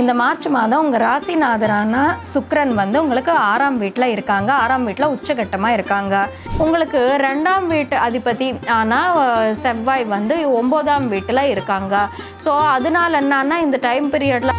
இந்த மார்ச் மாதம் உங்கள் ராசிநாதரான சுக்ரன் வந்து உங்களுக்கு ஆறாம் வீட்டில் இருக்காங்க. ஆறாம் வீட்டில் உச்சகட்டமாக இருக்காங்க. உங்களுக்கு ரெண்டாம் வீட்டு அதிபதி ஆனால் செவ்வாய் வந்து ஒம்போதாம் வீட்டில் இருக்காங்க. ஸோ அதனால என்னன்னா இந்த டைம் பீரியடில்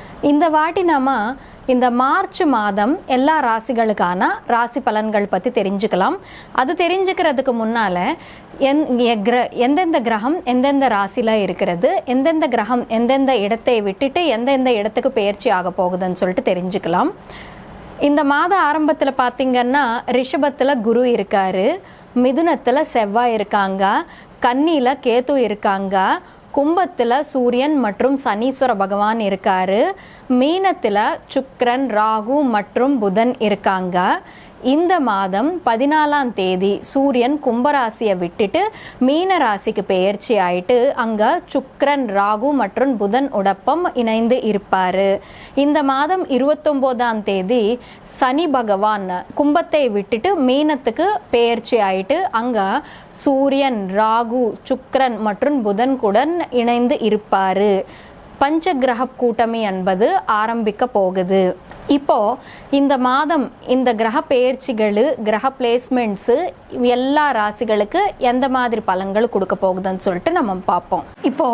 இந்த வாட்டி நாம இந்த மார்ச் மாதம் எல்லா ராசிகளுக்கான ராசி பலன்கள் பற்றி தெரிஞ்சுக்கலாம். அது தெரிஞ்சுக்கிறதுக்கு முன்னால் எந் கிர- எந்தெந்த கிரகம் எந்தெந்த ராசியில் இருக்கிறது எந்தெந்த கிரகம் எந்தெந்த இடத்தை விட்டுட்டு எந்தெந்த இடத்துக்கு பெயர்ச்சி ஆக போகுதுன்னு சொல்லிட்டு தெரிஞ்சுக்கலாம். இந்த மாத ஆரம்பத்தில் பார்த்தீங்கன்னா ரிஷபத்தில் குரு இருக்காரு மிதுனத்தில் செவ்வாய் இருக்காங்க கன்னியில் கேத்து இருக்காங்க கும்பத்தில் சூரியன் மற்றும் சனீஸ்வர பகவான் இருக்காரு. மீனத்தில் சுக்ரன் ராகு மற்றும் புதன் இருக்காங்க. இந்த மாதம் பதினாலாம் தேதி சூரியன் கும்பராசியை விட்டுட்டு மீன ராசிக்கு பெயர்ச்சி ஆயிட்டு அங்க சுக்ரன் ராகு மற்றும் புதன் உடப்பம் இணைந்து இருப்பாரு. இந்த மாதம் இருபத்தொம்போதாம் தேதி சனி பகவான் கும்பத்தை விட்டுட்டு மீனத்துக்கு பெயர்ச்சி ஆயிட்டு அங்க சூரியன் ராகு சுக்ரன் மற்றும் புதன் குடன் இணைந்து இருப்பாரு. பஞ்ச கிரக கூட்டமி என்பது ஆரம்பிக்க போகுது. இப்போ இந்த மாதம் இந்த கிரக பெயர்ச்சிகள் கிரக பிளேஸ்மெண்ட்ஸு எல்லா ராசிகளுக்கு எந்த மாதிரி பலன்கள் கொடுக்க போகுதுன்னு சொல்லிட்டு நம்ம பார்ப்போம். இப்போ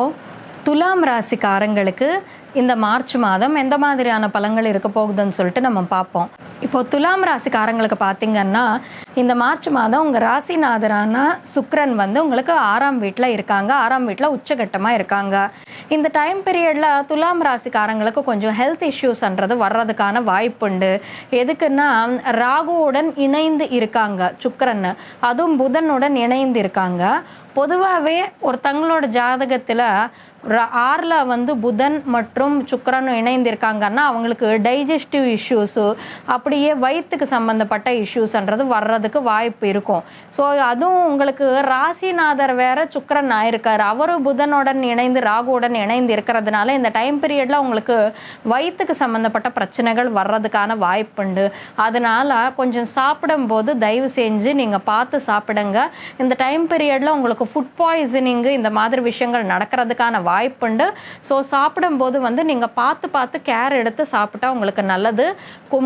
துலாம் ராசிக்காரங்களுக்கு இந்த மார்ச் மாதம் எந்த மாதிரியான பலன்கள் இருக்க போகுதுன்னு சொல்லிட்டு நம்ம பார்ப்போம். இப்போ துலாம் ராசிக்காரங்களுக்கு பார்த்தீங்கன்னா இந்த மார்ச் மாதம் உங்கள் ராசிநாதரான சுக்ரன் வந்து உங்களுக்கு ஆறாம் வீட்டில் இருக்காங்க. ஆறாம் வீட்டில் உச்சகட்டமாக இருக்காங்க. இந்த டைம் பீரியடில் துலாம் ராசிக்காரங்களுக்கு கொஞ்சம் ஹெல்த் இஷ்யூஸ்ன்றது வர்றதுக்கான வாய்ப்புண்டு. எதுக்குன்னா ராகுவுடன் இணைந்து இருக்காங்க சுக்கரன். அதுவும் புதனுடன் இணைந்து இருக்காங்க. பொதுவாகவே ஒருத்தங்களோட ஜாதகத்தில் ஆறில் வந்து புதன் மற்றும் சுக்கிரன் இணைந்திருக்காங்கன்னா அவங்களுக்கு டைஜஸ்டிவ் இஷ்யூஸு அப்படியே வயிற்றுக்கு சம்மந்தப்பட்ட இஷ்யூஸ்ன்றது வர்றதுக்கு வாய்ப்பு இருக்கும். ஸோ அதுவும் உங்களுக்கு ராசிநாதர் வேற சுக்கரன் ஆயிருக்கார். அவரும் புதனுடன் இணைந்து ராகுவுடன் இணைந்து இருக்கிறதுனால இந்த டைம் பீரியடில் உங்களுக்கு வயிற்றுக்கு சம்மந்தப்பட்ட பிரச்சனைகள் வர்றதுக்கான வாய்ப்புண்டு அதனால் கொஞ்சம் சாப்பிடும்போது தயவு செஞ்சு நீங்கள் பார்த்து சாப்பிடுங்க. இந்த டைம் பீரியடில் உங்களுக்கு ஃபுட் பாய்சனிங்கு இந்த மாதிரி விஷயங்கள் நடக்கிறதுக்கான வாய்ப்புண்டு ஸோ சாப்பிடும்போது வந்து நீங்கள் பார்த்து பார்த்து கேர் எடுத்து சாப்பிட்டா உங்களுக்கு நல்லது.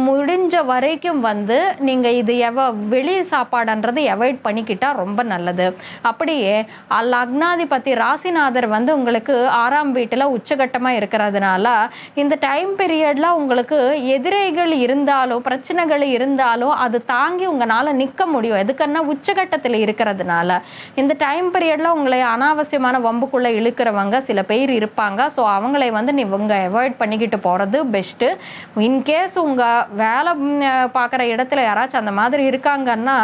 முடிஞ்ச வரைக்கும் வந்து நீங்கள் இது எவ வெளி சாப்பாடுன்றது அவாய்ட் பண்ணிக்கிட்டால் ரொம்ப நல்லது. அப்படியே லக்னாதிபதி ராசிநாதர் வந்து உங்களுக்கு ஆறாம் வீட்டில் உச்சகட்டமாக இருக்கிறதுனால இந்த டைம் பீரியடில் உங்களுக்கு எதிரிகள் இருந்தாலும் பிரச்சனைகள் இருந்தாலும் அது தாங்கி உங்களால் நிற்க முடியும். எதுக்குன்னா உச்சகட்டத்தில் இருக்கிறதுனால. இந்த டைம் பீரியடில் உங்களை அனாவசியமான வம்புக்குள்ளே இழுக்கிறவங்க சில பேர் இருப்பாங்க. ஸோ அவங்களை வந்து இவங்க அவாய்ட் பண்ணிக்கிட்டு போகிறது பெஸ்ட்டு இன்கேஸ் உங்கள் வேலை பார்க்குற இடத்துல யாராச்சும் அந்த மாதிரி இருக்காங்கன்னா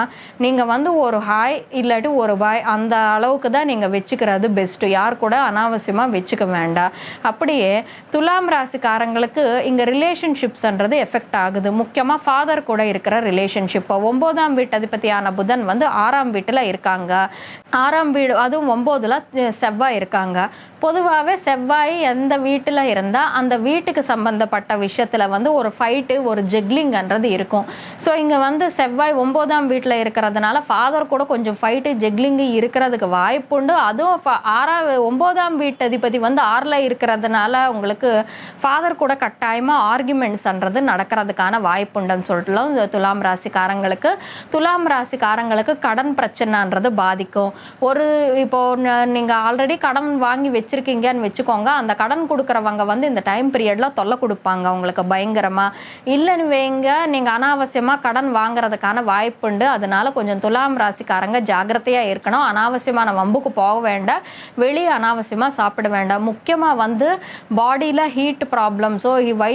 நீங்கள் வந்து ஒரு ஹாய் இல்லாட்டி ஒரு பாய் அந்த அளவுக்கு தான் நீங்கள் வச்சுக்கிறது பெஸ்ட்டு யார் கூட அனாவசியமாக வச்சுக்க வேண்டாம். அப்படியே துலாம் ராசிக்காரங்களுக்கு இங்கே ரிலேஷன்ஷிப்ஸ்ன்றது எஃபெக்ட் ஆகுது. முக்கியமாக ஃபாதர் கூட இருக்கிற ரிலேஷன்ஷிப்பை ஒம்போதாம் வீட்டு அதிபதியான புதன் வந்து ஆறாம் வீட்டில் இருக்காங்க. ஆறாம் வீடு அதுவும் ஒம்போதுல செவ்வாய் இருக்காங்க. பொதுவாகவே செவ்வாய் எந்த வீட்டில் இருந்தால் அந்த வீட்டுக்கு சம்பந்தப்பட்ட விஷயத்தில் வந்து ஒரு ஃபைட்டு ஒரு ஜெக்லிங்ன்றது இருக்கும். ஸோ இங்கே வந்து செவ்வாய் ஒம்போதாம் வீட்டில் இருக்கிறதுனால ஃபாதர் கூட கொஞ்சம் ஃபைட்டு ஜெக்லிங்கு இருக்கிறதுக்கு வாய்ப்புண்டு அதுவும் ஆறாவது ஒம்போதாம் வீட்டு அதிபதி வந்து ஆறில் இருக்கிறதுனால உங்களுக்கு ஃபாதர் கூட கட்டாயமாக ஆர்குமெண்ட்ஸ்ன்றது நடக்கிறதுக்கான வாய்ப்புண்டுன்னு சொல்லிட்டுலாம் துலாம் ராசிக்காரங்களுக்கு துலாம் ராசிக்காரங்களுக்கு கடன் பிரச்சனைன்றது பாதிக்கும். ஒரு இப்போ நீங்கள் நீங்க ஆல்ரெடி கடன் வாங்கி வச்சிருக்கீங்கன்னு வச்சுக்கோங்க. அந்த கடன் கொடுக்குறவங்க வந்து இந்த டைம் பீரியட்ல தொல்லை கொடுப்பாங்க. உங்களுக்கு பயங்கரமா. இல்லைன்னு வைங்க நீங்க அனாவசியமா கடன் வாங்குறதுக்கான வாய்ப்புண்டு அதனால கொஞ்சம் துலாம் ராசிக்காரங்க ஜாக்கிரதையா இருக்கணும். அனாவசியமான வம்புக்கு போக வேண்டாம். வெளியே அனாவசியமா சாப்பிட வேண்டாம். முக்கியமா வந்து பாடியில ஹீட் ப்ராப்ளம்ஸோ வை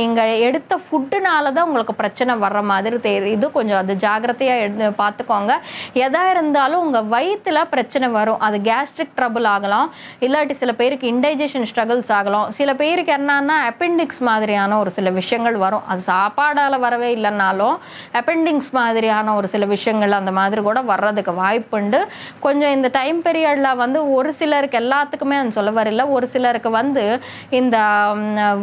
நீங்க எடுத்த ஃபுட்டுனால தான் உங்களுக்கு பிரச்சனை வர்ற மாதிரி தெரியுது கொஞ்சம் அது ஜாக்கிரதையா எடுத்து பார்த்துக்கோங்க. எதா இருந்தாலும் உங்க வயிற்றில் பிரச்சனை வரும் அது கேஸ்ட்ரிக் ட்ரபிள் ஆகலாம் இல்லாட்டி சில பேருக்கு இன்டைஜஷன் ஸ்ட்ரகிள்ஸ் ஆகலாம். சில பேருக்கு என்னன்னா அப்பெண்டிக்ஸ் மாதிரியான ஒரு சில விஷயங்கள் வரும். அது சாப்பாடால் வரவே இல்லைன்னாலும் அப்பெண்டிங்ஸ் மாதிரியான ஒரு சில விஷயங்கள் அந்த மாதிரி கூட வர்றதுக்கு வாய்ப்புண்டு கொஞ்சம் இந்த டைம் பீரியடில் வந்து ஒரு சிலருக்கு எல்லாத்துக்குமே நான் சொல்ல வரல ஒரு சிலருக்கு வந்து இந்த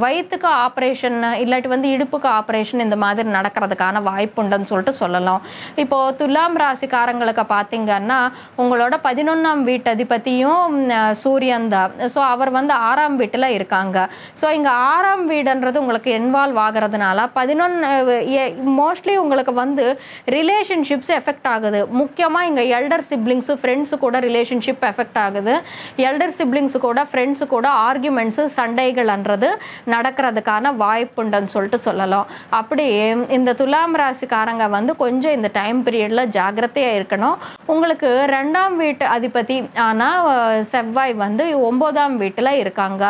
வயிற்றுக்கு ஆப்ரேஷன் இல்லாட்டி வந்து இடுப்புக்கு ஆப்ரேஷன் இந்த மாதிரி நடக்கிறதுக்கான வாய்ப்புண்டுன்னு சொல்லிட்டு சொல்லலாம். இப்போது துலாம் ராசிக்காரங்களுக்கு பார்த்தீங்கன்னா உங்களோட பதினொன்றாம் வீட்டு அதிபதியும் சூரியன் தான். ஸோ அவர் வந்து ஆறாம் வீட்டில் இருக்காங்க. ஸோ இங்கே ஆறாம் வீடுன்றது உங்களுக்கு இன்வால்வ் ஆகிறதுனால பதினொன்று மோஸ்ட்லி உங்களுக்கு வந்து ரிலேஷன்ஷிப்ஸ் எஃபெக்ட் ஆகுது. முக்கியமாக இங்கே எல்டர் சிப்ளிங்ஸு ஃப்ரெண்ட்ஸு கூட ரிலேஷன்ஷிப் எஃபெக்ட் ஆகுது. எல்டர் சிப்ளிங்ஸு கூட ஃப்ரெண்ட்ஸு கூட ஆர்குமெண்ட்ஸு சண்டைகள்ன்றது நடக்கிறதுக்கான வாய்ப்புண்டுன்னு சொல்லிட்டு சொல்லலாம். அப்படியே இந்த துலாம் ராசிக்காரங்க வந்து கொஞ்சம் இந்த டைம் பீரியடில் ஜாகிரதையாக இருக்கணும். உங்களுக்கு ரெண்டாம் வீட்டு அதிபதி ஆனால் செவ்வாய் வந்து ஒம்போதாம் வீட்டில் இருக்காங்க.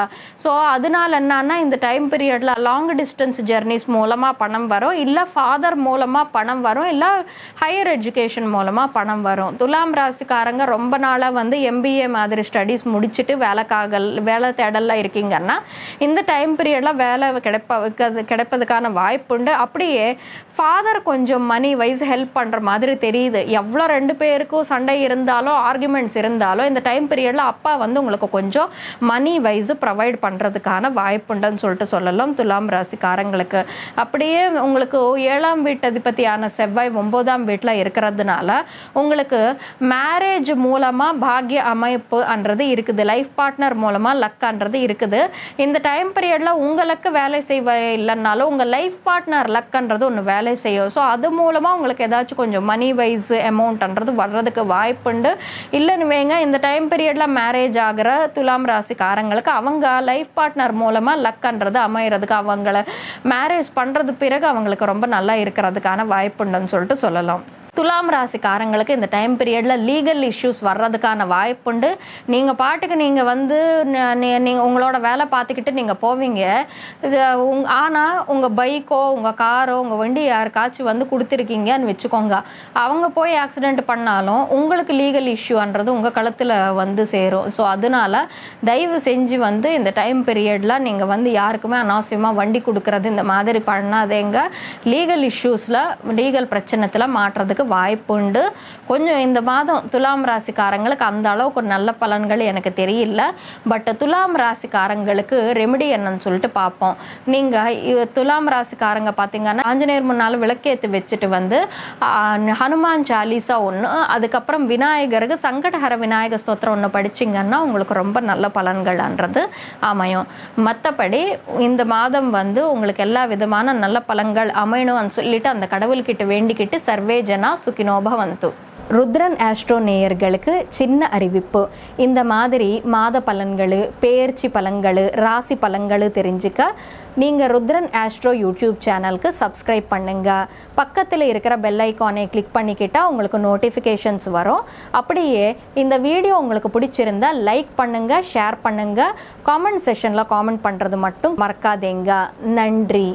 ஸோ அதனால என்னன்னா இந்த டைம் பீரியடில் லாங் டிஸ்டன்ஸ் ஜெர்னிஸ் மூலமாக பணம் வரும். இல்லை ஃபாதர் மூலமாக பணம் வரும். இல்லை ஹையர் எஜுகேஷன் மூலமாக பணம் வரும். துலாம் ராசிக்காரங்க ரொம்ப நாளாக வந்து எம்பிஏ மாதிரி ஸ்டடீஸ் முடிச்சுட்டு வேலைக்காக வேலை தேடலில் இருக்கீங்கன்னா இந்த டைம் பீரியடில் வேலை கிடைப்ப கிடைப்பதுக்கான வாய்ப்புண்டு அப்படியே ஃபாதர் கொஞ்சம் மணி வைஸ் ஹெல்ப் பண்ணுற மாதிரி தெரியுது. எவ்வளோ ரெண்டு ரெண்டுக்கும் சண்டை இருந்தாலும் ஆர்குமெண்ட்ஸ் இருந்தாலும் இந்த டைம் பீரியடில் அப்பா வந்து உங்களுக்கு கொஞ்சம் மணி வைஸ் ப்ரொவைட் பண்ணுறதுக்கான வாய்ப்புண்டுன்னு சொல்லிட்டு சொல்லலாம். துலாம் ராசிக்காரங்களுக்கு. அப்படியே உங்களுக்கு ஏழாம் வீட்டு அதிபதியான செவ்வாய் ஒம்போதாம் வீட்டில் இருக்கிறதுனால உங்களுக்கு மேரேஜ் மூலமாக பாக்ய அமைப்புன்றது இருக்குது. லைஃப் பார்ட்னர் மூலமாக லக்ன்றது இருக்குது. இந்த டைம் பீரியடில் உங்களுக்கு வேலை செய்வ இல்லைன்னாலும் உங்கள் லைஃப் பார்ட்னர் லக்ன்றது ஒன்று வேலை செய்யும். ஸோ அது மூலமாக உங்களுக்கு ஏதாச்சும் கொஞ்சம் மணி வைஸ் அமௌண்ட்ன்றது வர்றதுக்கு வாய்ப்புண்டு. இல்லைன்னு இந்த டைம் பீரியடில் மேரேஜ் ஆகிற துலாம் ராசிக்காரங்களுக்கு அவங்க லைஃப் பார்ட்னர் மூலமாக லக்ன்றது அமையறதுக்கு அவங்கள மேரேஜ் பண்ணுறது பிறகு அவங்களுக்கு ரொம்ப நல்லா இருக்கிறதுக்கான வாய்ப்புண்டுன்னு சொல்லிட்டு சொல்லலாம். துலாம் ராசிக்காரங்களுக்கு இந்த டைம் பீரியடில் லீகல் இஷ்யூஸ் வர்றதுக்கான வாய்ப்புண்டு. நீங்கள் பாட்டுக்கு நீங்கள் வந்து நீங்கள் உங்களோட வேலை பார்த்துக்கிட்டு நீங்கள் போவீங்க. உங் ஆனால் உங்கள் பைக்கோ உங்கள் காரோ உங்கள் வண்டி யாருக்காச்சும் வந்து கொடுத்துருக்கீங்கன்னு வச்சுக்கோங்க. அவங்க போய் ஆக்சிடென்ட் பண்ணாலும் உங்களுக்கு லீகல் இஷ்யூன்றது உங்கள் கழுத்தில் வந்து சேரும். ஸோ அதனால தயவு செஞ்சு வந்து இந்த டைம் பீரியடில் நீங்கள் வந்து யாருக்குமே அனாவசியமாக வண்டி கொடுக்கறது இந்த மாதிரி பண்ணாதேங்க. லீகல் இஷ்யூஸில் லீகல் பிரச்சனத்தில் மாட்டுறதுக்கு வாய்ப்புண்டு. கொஞ்சம் இந்த மாதம் துலாம் ராசிக்காரங்களுக்கு அந்த அளவுக்கு நல்ல பலன்கள் எனக்கு தெரியல. பட் துலாம் ராசிக்காரங்களுக்கு ரெமெடி என்னன்னு சொல்லிட்டு பார்ப்போம். நீங்கள் துலாம் ராசிக்காரங்க பார்த்தீங்கன்னா ஆஞ்சநேயர் முன்னால் விளக்கேற்றி வச்சுட்டு வந்து ஹனுமான் சாலிசா ஒன்று அதுக்கப்புறம் விநாயகருக்கு சங்கடஹர விநாயகர் ஸ்தோத்திரம் ஒன்று படிச்சிங்கன்னா உங்களுக்கு ரொம்ப நல்ல பலன்கள்ன்றது அமையும். மற்றபடி இந்த மாதம் வந்து உங்களுக்கு எல்லா விதமான நல்ல பலன்கள் அமையணும்னு சொல்லிட்டு அந்த கடவுள்கிட்ட வேண்டிக்கிட்டு சர்வேஜனா சுகினோ பவந்து ருத்ரன் ஆஸ்ட்ரோ நேயர்களுக்கு சின்ன அறிவிப்பு இந்த மாதிரி மாத பலன்கள் பேர்ச்சி பலன்கள் ராசி பலன்கள் தெரிஞ்சுக்க நீங்கள் ருத்ரன் ஆஸ்ட்ரோ யூடியூப் சேனலுக்கு சப்ஸ்கிரைப் பண்ணுங்கள் பக்கத்தில் இருக்கிற பெல் ஐக்கானை கிளிக் பண்ணிக்கிட்டால் உங்களுக்கு நோட்டிஃபிகேஷன்ஸ் வரும் அப்படியே இந்த வீடியோ உங்களுக்கு பிடிச்சிருந்தா லைக் பண்ணுங்கள் ஷேர் பண்ணுங்கள் காமெண்ட் செஷனில் காமெண்ட் பண்ணுறது மட்டும் மறக்காதேங்க நன்றி